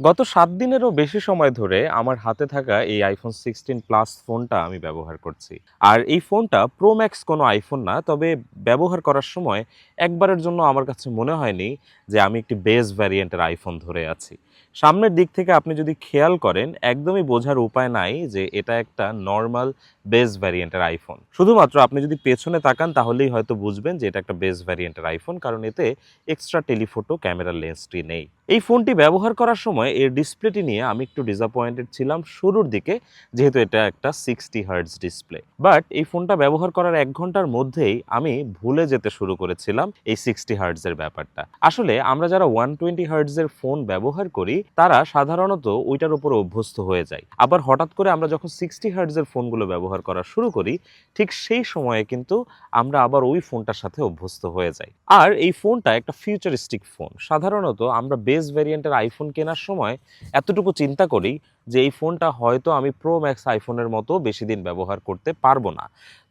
গত সাত দিনেরও বেশি সময় ধরে আমার হাতে থাকা এই আইফোন সিক্সটিন প্লাস ফোনটা আমি ব্যবহার করছি। আর এই ফোনটা প্রো ম্যাক্স কোনো আইফোন না, তবে ব্যবহার করার সময় একবারের জন্য আমার কাছে মনে হয়নি যে আমি একটি বেস ভ্যারিয়েন্টের আইফোন ধরে আছি। সামনের দিক থেকে আপনি যদি খেয়াল করেন, একদমই বোঝার উপায় নাই যে এটা একটা নর্মাল বেস ভ্যারিয়েন্টের আইফোন শুধুমাত্র আপনি যদি পেছনে তাকান, তাহলেই হয়তো বুঝবেন যে এটা একটা বেস ভ্যারিয়েন্টের আইফোন কারণ এতে এক্সট্রা টেলিফোটো ক্যামেরা লেন্সটি নেই। এই ফোনটি ব্যবহার করার সময় এর ডিসপ্লেটি নিয়ে আমি একটু ডিসঅ্যাপয়েন্টেড ছিলাম শুরুর দিকে, যেহেতু এটা একটা সিক্সটি হার্টস ডিসপ্লে বাট এই ফোনটা ব্যবহার করার এক ঘণ্টার মধ্যেই আমি ভুলে যেতে শুরু করেছিলাম এই সিক্সটি হার্টসের ব্যাপারটা। আসলে আমরা যারা ওয়ান টোয়েন্টি হার্টসের ফোন ব্যবহার করি তারা সাধারণত ওইটার উপর অভ্যস্ত হয়ে যায়। আবার হঠাৎ করে আমরা যখন সিক্সটি হার্টসের ফোনগুলো ব্যবহার করা শুরু করি, ঠিক সেই সময়ে কিন্তু আমরা আবার ওই ফোনটার সাথে অভ্যস্ত হয়ে যাই। আর এই ফোনটা একটা ফিউচারিস্টিক ফোন সাধারণত আমরা বেস ভ্যারিয়েন্টের আইফোন কেনার সময় এতটুকু চিন্তা করি যে, এই ফোনটা হয়তো আমি প্রো ম্যাক্স আইফোনের মতো বেশি দিন ব্যবহার করতে পারব না।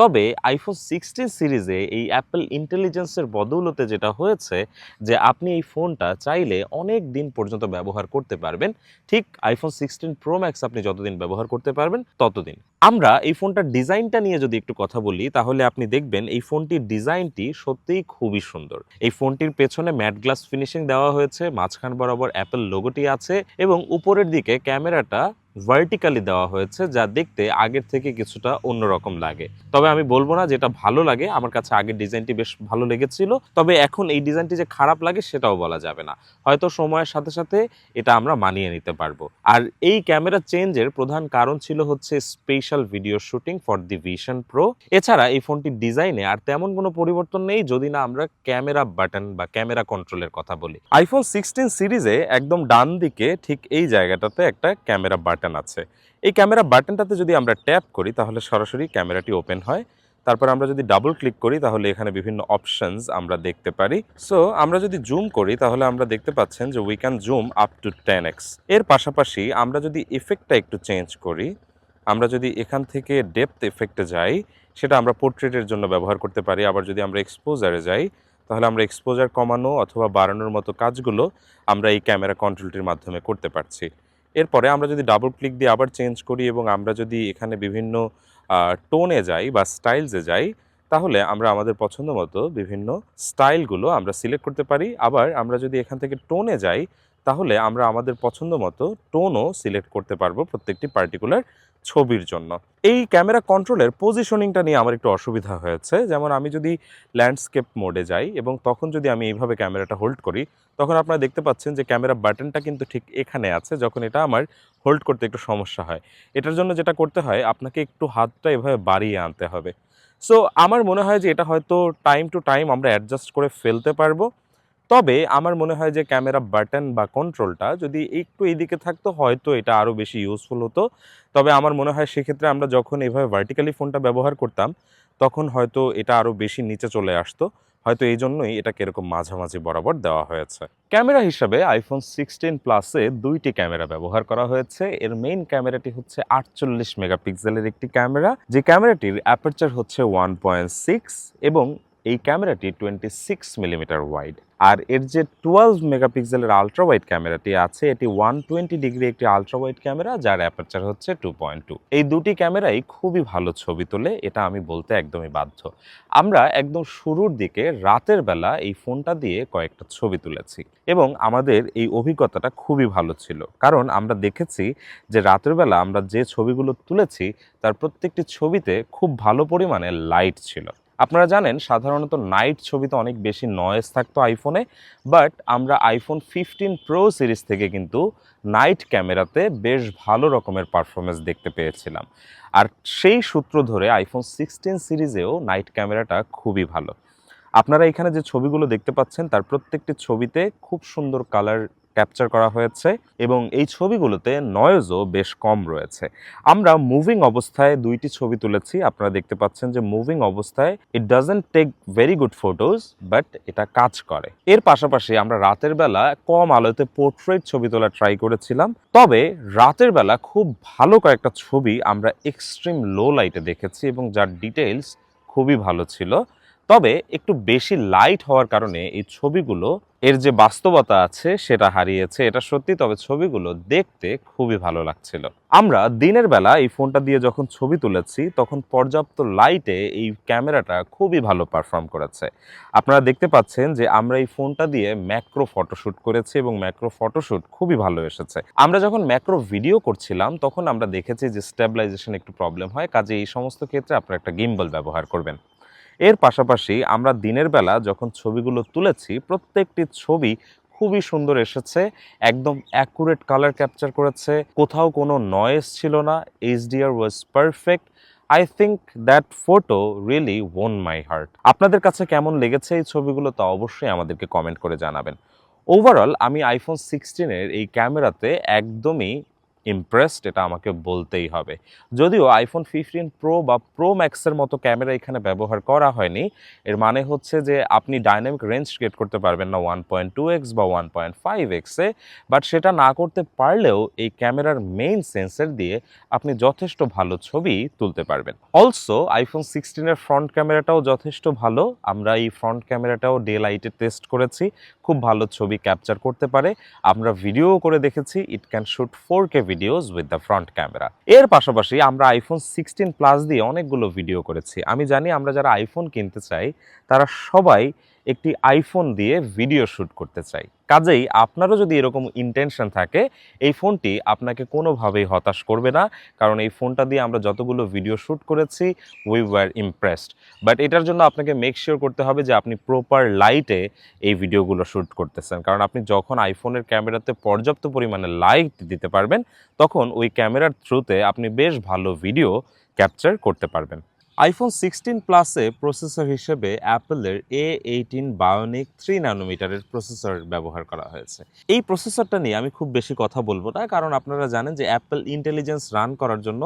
তবে আইফোন সিক্সটিন সিরিজে এই অ্যাপেল ইন্টেলিজেন্সের বদৌলতে যেটা হয়েছে যে আপনি এই ফোনটা চাইলে অনেক দিন পর্যন্ত ব্যবহার করতে পারবেন। ঠিক আইফোন সিক্সটিন প্রো ম্যাক্স আপনি যতদিন ব্যবহার করতে পারবেন, ততদিন। আমরা এই ফোনটার ডিজাইনটা নিয়ে যদি একটু কথা বলি, তাহলে আপনি দেখবেন এই ফোনটির ডিজাইনটি সত্যিই খুবই সুন্দর। এই ফোনটির পেছনে ম্যাট গ্লাস ফিনিশিং দেওয়া হয়েছে, মাঝখান বরাবর অ্যাপেল লোগোটি আছে এবং উপরের দিকে ক্যামেরাটা ভার্টিক্যালি দেওয়া হয়েছে, যা দেখতে আগের থেকে কিছুটা অন্যরকম লাগে। তবে আমি বলব না যেটা ভালো লাগে, আমার কাছে আগের ডিজাইনটি বেশ ভালো লেগেছিল, তবে এখন এই ডিজাইনটি যে খারাপ লাগে সেটাও বলা যাবে না। হয়তো সময়ের সাথে সাথে এটা আমরা মানিয়ে নিতে পারব। আর এই ক্যামেরা চেঞ্জের প্রধান কারণ ছিল হচ্ছে special video shooting for the Vision Pro এছাড়া এই ফোনটির ডিজাইনে আর তেমন কোনো পরিবর্তন নেই, যদি না আমরা ক্যামেরা বাটন বা ক্যামেরা কন্ট্রোলের কথা বলি। আইফোন সিক্সটিন সিরিজে একদম ডান দিকে ঠিক এই জায়গাটাতে একটা ক্যামেরা বাটন আছে। এই ক্যামেরা বাটনটাতে যদি আমরা ট্যাপ করি, তাহলে সরাসরি ক্যামেরাটি ওপেন হয়। তারপর আমরা যদি ডাবল ক্লিক করি, তাহলে এখানে বিভিন্ন অপশনস আমরা দেখতে পারি। সো, আমরা যদি জুম করি, তাহলে আমরা দেখতে পাচ্ছেন যে we can zoom up to ten এক্সের পাশাপাশি আমরা যদি ইফেক্টটা একটু চেঞ্জ করি, আমরা যদি এখান থেকে ডেপথ এফেক্টে যাই, সেটা আমরা পোর্ট্রেটের জন্য ব্যবহার করতে পারি। আবার যদি আমরা এক্সপোজারে যাই, তাহলে আমরা এক্সপোজার কমানো অথবা বাড়ানোর মতো কাজগুলো আমরা এই ক্যামেরা কন্ট্রোলটির মাধ্যমে করতে পারছি। এরপরে আমরা যদি ডাবল ক্লিক দিয়ে আবার চেঞ্জ করি এবং আমরা যদি এখানে বিভিন্ন টোনে যাই বা স্টাইলসে যাই, তাহলে আমরা আমাদের পছন্দ মতো বিভিন্ন স্টাইলগুলো আমরা সিলেক্ট করতে পারি। আবার আমরা যদি এখান থেকে টোনে যাই, তাহলে আমরা আমাদের পছন্দ মতো টোনও সিলেক্ট করতে পারব প্রত্যেকটি পার্টিকুলার ছবির জন্য। এই ক্যামেরা কন্ট্রোলের পজিশনিংটা নিয়ে আমার একটু অসুবিধা হয়েছে। যেমন আমি যদি ল্যান্ডস্কেপ মোডে যাই এবং তখন যদি আমি এইভাবে ক্যামেরাটা হোল্ড করি, তখন আপনারা দেখতে পাচ্ছেন যে ক্যামেরা বাটনটা কিন্তু ঠিক এখানে আছে, যখন এটা আমার হোল্ড করতে একটু সমস্যা হয়। এটার জন্য যেটা করতে হয়, আপনাকে একটু হাতটা এভাবে বাড়িয়ে আনতে হবে। সো আমার মনে হয় যে এটা হয়তো টাইম টু টাইম আমরা অ্যাডজাস্ট করে ফেলতে পারব। তবে আমার মনে হয় যে ক্যামেরা বাটন বা কন্ট্রোলটা যদি একটু এইদিকে থাকতো, হয়তো এটা আরও বেশি ইউজফুল হতো। তবে আমার মনে হয় সেক্ষেত্রে আমরা যখন এভাবে ভার্টিক্যালি ফোনটা ব্যবহার করতাম, তখন হয়তো এটা আরও বেশি নিচে চলে আসতো। হয়তো এই জন্যই এটাকে এরকম মাঝামাঝি বরাবর দেওয়া হয়েছে। ক্যামেরা হিসাবে আইফোন সিক্সটিন প্লাসে দুইটি ক্যামেরা ব্যবহার করা হয়েছে। এর মেইন ক্যামেরাটি হচ্ছে আটচল্লিশ মেগাপিক্সেলের একটি ক্যামেরা। যে ক্যামেরাটির অ্যাপারচার হচ্ছে ওয়ান পয়েন্ট সিক্স এবং এই ক্যামেরাটি টোয়েন্টি সিক্স মিলিমিটার ওয়াইড আর এর যে টুয়েলভ মেগাপিক্সেলের আলট্রা ওয়াইড ক্যামেরাটি আছে, এটি ওয়ান টোয়েন্টি ডিগ্রি একটি আলট্রা ওয়াইড ক্যামেরা, যার অ্যাপারচার হচ্ছে টু পয়েন্ট টু এই দুটি ক্যামেরাই খুবই ভালো ছবি তোলে, এটা আমি বলতে একদমই বাধ্য। আমরা একদম শুরুর দিকে রাতের বেলা এই ফোনটা দিয়ে কয়েকটা ছবি তুলেছি, এবং আমাদের এই অভিজ্ঞতাটা খুবই ভালো ছিল। কারণ আমরা দেখেছি যে রাতের বেলা আমরা যে ছবিগুলো তুলেছি, তার প্রত্যেকটি ছবিতে খুব ভালো পরিমাণে লাইট ছিল। আপনারা জানেন, সাধারণত নাইট ছবিতে অনেক বেশি নয়েজ থাকতো আইফোনে বাট আমরা আইফোন ফিফটিন প্রো সিরিজ থেকে কিন্তু নাইট ক্যামেরাতে বেশ ভালো রকমের পারফরমেন্স দেখতে পেয়েছিলাম। আর সেই সূত্র ধরে আইফোন সিক্সটিন সিরিজেও নাইট ক্যামেরাটা খুবই ভালো। আপনারা এখানে যে ছবিগুলো দেখতে পাচ্ছেন, তার প্রত্যেকটি ছবিতে খুব সুন্দর কালার ক্যাপচার করা হয়েছে এবং এই ছবিগুলোতে নয়েজও বেশ কম রয়েছে। আমরা মুভিং অবস্থায় দুইটি ছবি তুলেছি। আপনারা দেখতে পাচ্ছেন যে মুভিং অবস্থায় it doesn't take very good photos but এটা কাজ করে। এর পাশাপাশি আমরা রাতের বেলা কম আলোতে পোর্ট্রেট ছবি তোলা ট্রাই করেছিলাম। তবে রাতের বেলা খুব ভালো কয়েকটা ছবি আমরা এক্সট্রিম লো লাইটে দেখেছি এবং যার ডিটেলস খুবই ভালো ছিল। তবে একটু বেশি লাইট হওয়ার কারণে এই ছবিগুলো এর যে বাস্তবতা আছে, সেটা হারিয়েছে। এটা সত্যি, তবে ছবিগুলো দেখতে খুবই ভালো লাগছিল। আমরা দিনের বেলা এই ফোনটা দিয়ে যখন ছবি তুলেছি, তখন পর্যাপ্ত লাইটে এই ক্যামেরাটা খুবই ভালো পারফর্ম করেছে। আপনারা দেখতে পাচ্ছেন যে আমরা এই ফোনটা দিয়ে ম্যাক্রো ফটোশ্যুট করেছি এবং ম্যাক্রো ফটোশ্যুট খুবই ভালো এসেছে। আমরা যখন ম্যাক্রো ভিডিও করছিলাম, তখন আমরা দেখেছি যে স্টেবিলাইজেশন একটু প্রবলেম হয়। কাজে এই সমস্ত ক্ষেত্রে আপনারা একটা গিম্বল ব্যবহার করবেন। এর পাশাপাশি আমরা দিনের বেলা যখন ছবিগুলো তুলেছি, প্রত্যেকটি ছবি খুবই সুন্দর এসেছে, একদম অ্যাকুরেট কালার ক্যাপচার করেছে, কোথাও কোনো নয়েজ ছিল না HDR was perfect I think that photo really won my heart আপনাদের কাছে কেমন লেগেছে এই ছবিগুলো তা অবশ্যই আমাদেরকে কমেন্ট করে জানাবেন। ওভারঅল আমি আইফোন সিক্সটিনের এই ক্যামেরাতে একদমই ইমপ্রেসড এটা আমাকে বলতেই হবে। যদিও আইফোন ফিফটিন প্রো বা প্রো ম্যাক্সের মতো ক্যামেরা এখানে ব্যবহার করা হয়নি, এর মানে হচ্ছে যে আপনি ডাইনামিক রেঞ্জ ক্রিয়েট করতে পারবেন না ওয়ান পয়েন্ট টু এক্স বা ওয়ান পয়েন্ট ফাইভ এক্সে বাট সেটা না করতে পারলেও এই ক্যামেরার মেইন সেন্সর দিয়ে আপনি যথেষ্ট ভালো ছবি তুলতে পারবেন। অলসো আইফোন সিক্সটিনের ফ্রন্ট ক্যামেরাটাও যথেষ্ট ভালো। আমরা এই ফ্রন্ট ক্যামেরাটাও ডে লাইটে টেস্ট করেছি। খুব ভালো ছবি ক্যাপচার করতে পারে। আমরা ভিডিও করে দেখেছি it can shoot four K videos with the front camera এর পাশাপাশি আমরা আইফোন সিক্সটিন প্লাস দিয়ে অনেকগুলো ভিডিও করেছি। আমি জানি আমরা যারা আইফোন কিনতে চাই, তারা সবাই একটি আইফোন দিয়ে ভিডিও শ্যুট করতে চাই। কাজেই আপনারও যদি এরকম ইন্টেনশন থাকে, এই ফোনটি আপনাকে কোনোভাবেই হতাশ করবে না, কারণ এই ফোনটা দিয়ে আমরা যতগুলো ভিডিও শ্যুট করেছি উই ওয়ার ইমপ্রেসড বাট এটার জন্য আপনাকে মেক শিওর করতে হবে যে আপনি প্রপার লাইটে এই ভিডিওগুলো শ্যুট করতেছেন। কারণ আপনি যখন আইফোনের ক্যামেরাতে পর্যাপ্ত পরিমাণে লাইট দিতে পারবেন, তখন ওই ক্যামেরার থ্রুতে আপনি বেশ ভালো ভিডিও ক্যাপচার করতে পারবেন। আইফোন সিক্সটিন প্লাসে প্রসেসর হিসেবে অ্যাপেলের এ এইটিন বায়োনিক থ্রি ন্যানোমিটারের প্রসেসর ব্যবহার করা হয়েছে। এই প্রসেসরটা নিয়ে আমি খুব বেশি কথা বলব না, কারণ আপনারা জানেন যে অ্যাপেল ইন্টেলিজেন্স রান করার জন্য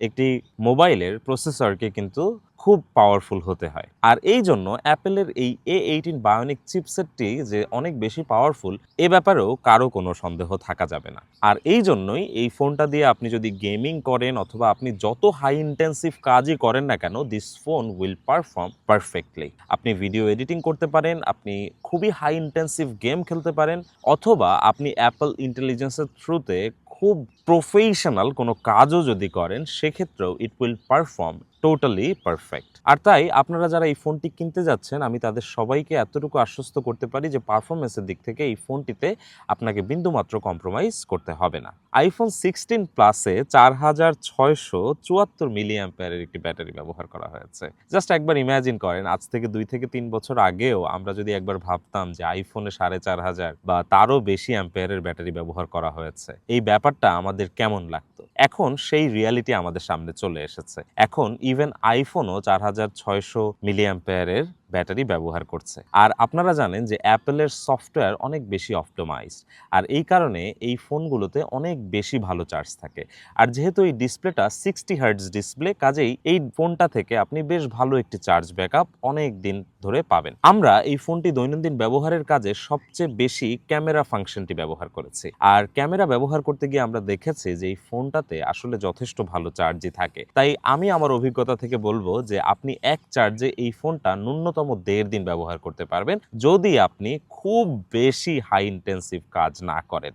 একটি মোবাইলের প্রসেসরকে কিন্তু খুব পাওয়ারফুল হতে হয়। আর এই জন্য অ্যাপেলের এই এ এইটিন বায়োনিক চিপসেটটি যে অনেক বেশি পাওয়ারফুল এ ব্যাপারেও কারও কোনো সন্দেহ থাকা যাবে না। আর এই জন্যই এই ফোনটা দিয়ে আপনি যদি গেমিং করেন অথবা আপনি যত হাই ইন্টেন্সিভ কাজই করেন না কেন this phone will perform perfectly আপনি ভিডিও এডিটিং করতে পারেন, আপনি খুবই হাই ইন্টেন্সিভ গেম খেলতে পারেন, অথবা আপনি অ্যাপল ইন্টেলিজেন্সের থ্রুতে খুব প্রফেশনাল কোনো কাজও যদি করেন, সেক্ষেত্রেও it will perform totally perfect আর তাই আপনারা যারা এই ফোনটি কিনতে যাচ্ছেন, আমি তাদের সবাইকে এতটুকু আশ্বস্ত করতে পারি যে পারফরমেন্সের দিক থেকে এই ফোনটিতে আপনাকে বিন্দুমাত্র কম্প্রোমাইজ করতে হবে না। আইফোন সিক্সটিন প্লাসে চার হাজার ছয়শো চুয়াত্তর মিলি অ্যাম্পায়ারের একটি ব্যাটারি ব্যবহার করা হয়েছে। জাস্ট একবার ইমাজিন করেন, আজ থেকে দুই থেকে তিন বছর আগেও আমরা যদি একবার ভাবতাম যে আইফোনে সাড়ে চার হাজার বা তারও বেশি অ্যাম্পায়ারের ব্যাটারি ব্যবহার করা হয়েছে, এই ব্যাপারটা আমাদের কেমন লাগতো? এখন সেই রিয়ালিটি আমাদের সামনে চলে এসেছে। এখন ইভেন আইফোনও চার হাজার ছয়শো মিলি অ্যাম্পায়ারের ব্যাটারি ব্যবহার করছে। আর আপনারা জানেন যে অ্যাপেলের সফটওয়্যার অনেক বেশি অপটোমাইজড আর এই কারণে এই ফোনগুলোতে অনেক বেশি ভালো চার্জ থাকে। আর যেহেতু এই ডিসপ্লেটা সিক্সটি হার্টস ডিসপ্লে কাজেই এই ফোনটা থেকে আপনি বেশ ভালো একটি চার্জ ব্যাকআপ অনেক দিন ধরে পাবেন। আমরা এই ফোনটি দৈনন্দিন ব্যবহারের কাজে সবচেয়ে বেশি ক্যামেরা ফাংশনটি ব্যবহার করেছি। আর ক্যামেরা ব্যবহার করতে গিয়ে আমরা দেখেছি যে এই ফোনটাতে আসলে যথেষ্ট ভালো চার্জই থাকে। তাই আমি আমার অভিজ্ঞতা থেকে বলব যে আপনি এক চার্জে এই ফোনটা ন্যূনতম দেড় দিন ব্যবহার করতে পারবেন। যদি আপনি খুব বেশি হাই ইন্টেন্সিভ কাজ না করেন।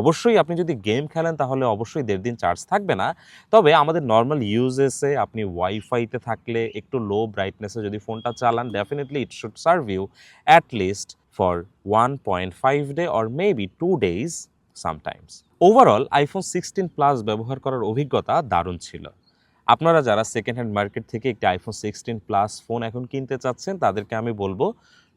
অবশ্যই আপনি যদি গেম খেলেন তাহলে অবশ্যই দেড় দিন চার্জ থাকবে না। তবে আমাদের নর্মাল ইউজেসে আপনি ওয়াইফাইতে থাকলে একটু লো ব্রাইটনেসে যদি ফোনটা চালান definitely it should serve you at least for one point five day or maybe two days sometimes overall iPhone sixteen plus ব্যবহার করার অভিজ্ঞতা দারুণ ছিল। আপনারা যারা সেকেন্ড হ্যান্ড মার্কেট থেকে একটি আইফোন সিক্সটিন প্লাস ফোন এখন কিনতে চাচ্ছেন, তাদেরকে আমি বলব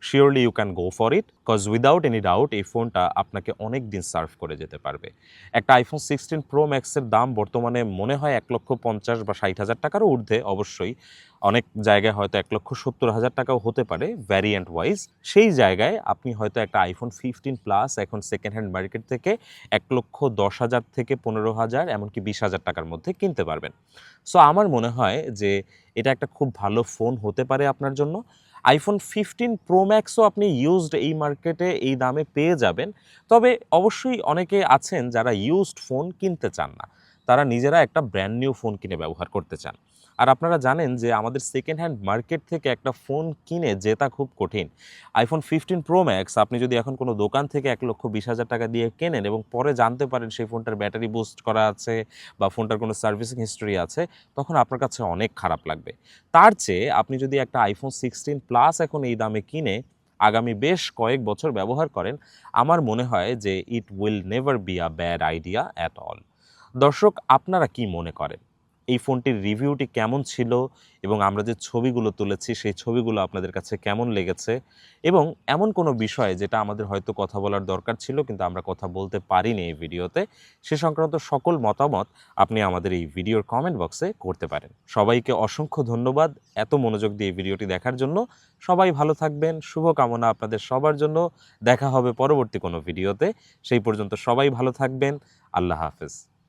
surely you can go for it cause without any doubt এই ফোনটা আপনাকে অনেক দিন সার্ভ করে যেতে পারবে। একটা আইফোন সিক্সটিন প্রো ম্যাক্সের দাম বর্তমানে মনে হয় এক লক্ষ পঞ্চাশ বা ষাট হাজার টাকারও ঊর্ধ্বে, অবশ্যই। অনেক জায়গায় হয়তো এক লক্ষ সত্তর হাজার টাকাও হতে পারে ভ্যারিয়েন্ট ওয়াইজ সেই জায়গায় আপনি হয়তো একটা আইফোন ফিফটিন প্লাস এখন সেকেন্ড হ্যান্ড মার্কেট থেকে এক লক্ষ দশ হাজার থেকে পনেরো হাজার, এমনকি বিশ হাজার টাকার মধ্যে কিনতে পারবেন। সো আমার মনে হয় যে এটা একটা খুব ভালো ফোন হতে পারে আপনার জন্য। আইফোন ফিফটিন প্রো ম্যাক্সও আপনি ইউজড এই মার্কেটে এই দামে পেয়ে যাবেন। তবে অবশ্যই অনেকে আছেন যারা ইউজড ফোন কিনতে চান না। তারা নিজেরা একটা ব্র্যান্ড নিউ ফোন কিনে ব্যবহার করতে চান। আর আপনারা জানেন যে আমাদের সেকেন্ড হ্যান্ড মার্কেট থেকে একটা ফোন কিনে জেতা খুব কঠিন। আইফোন ফিফটিন প্রো ম্যাক্স আপনি যদি এখন কোনো দোকান থেকে এক লক্ষ বিশ হাজার টাকা দিয়ে কেনেন এবং পরে জানতে পারেন সেই ফোনটার ব্যাটারি বুস্ট করা আছে বা ফোনটার কোনো সার্ভিসিং হিস্ট্রি আছে, তখন আপনার কাছে অনেক খারাপ লাগবে। তার চেয়ে আপনি যদি একটা আইফোন সিক্সটিন প্লাস এখন এই দামে কিনে আগামী বেশ কয়েক বছর ব্যবহার করেন, আমার মনে হয় যে it will never be a bad idea at all দর্শক, আপনারা কি মনে করেন? এই ফোনটির রিভিউটি কেমন ছিল এবং আমরা যে ছবিগুলো তুলেছি, সেই ছবিগুলো আপনাদের কাছে কেমন লেগেছে? এবং এমন কোনো বিষয় যেটা আমাদের হয়তো কথা বলার দরকার ছিল কিন্তু আমরা কথা বলতে পারিনি এই ভিডিওতে, সে সংক্রান্ত সকল মতামত আপনি আমাদের এই ভিডিওর কমেন্ট বক্সে করতে পারেন। সবাইকে অসংখ্য ধন্যবাদ এত মনোযোগ দিয়ে ভিডিওটি দেখার জন্য। সবাই ভালো থাকবেন, শুভকামনা আপনাদের সবার জন্য। দেখা হবে পরবর্তী কোনো ভিডিওতে। সেই পর্যন্ত সবাই ভালো থাকবেন। আল্লাহ হাফেজ।